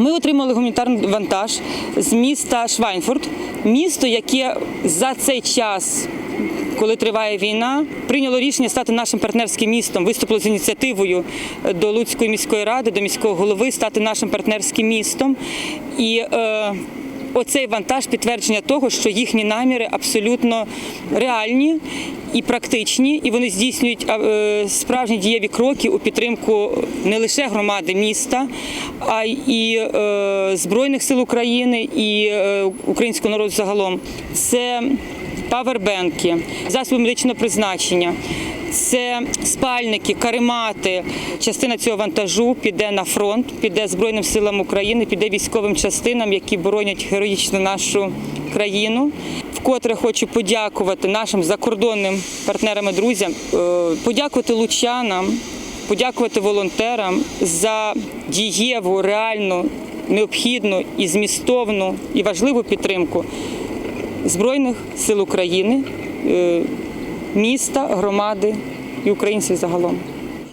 Ми отримали гуманітарний вантаж з міста Швайнфурт, місто, яке за цей час. Коли триває війна, прийняло рішення стати нашим партнерським містом. Виступило з ініціативою до Луцької міської ради, до міського голови стати нашим партнерським містом. І е, оцей вантаж підтвердження того, що їхні наміри абсолютно реальні і практичні, і вони здійснюють е, справжні дієві кроки у підтримку не лише громади міста, а й е, Збройних сил України і е, українського народу загалом. Це павербенки, засоби медичного призначення. Це спальники, каремати. Частина цього вантажу піде на фронт, піде Збройним силам України, піде військовим частинам, які боронять героїчно нашу країну. Вкотре хочу подякувати нашим закордонним партнерам і друзям, е, подякувати лучанам, подякувати волонтерам за дієву, реальну, необхідну і змістовну і важливу підтримку Збройних сил України, е, міста, громади і українців загалом.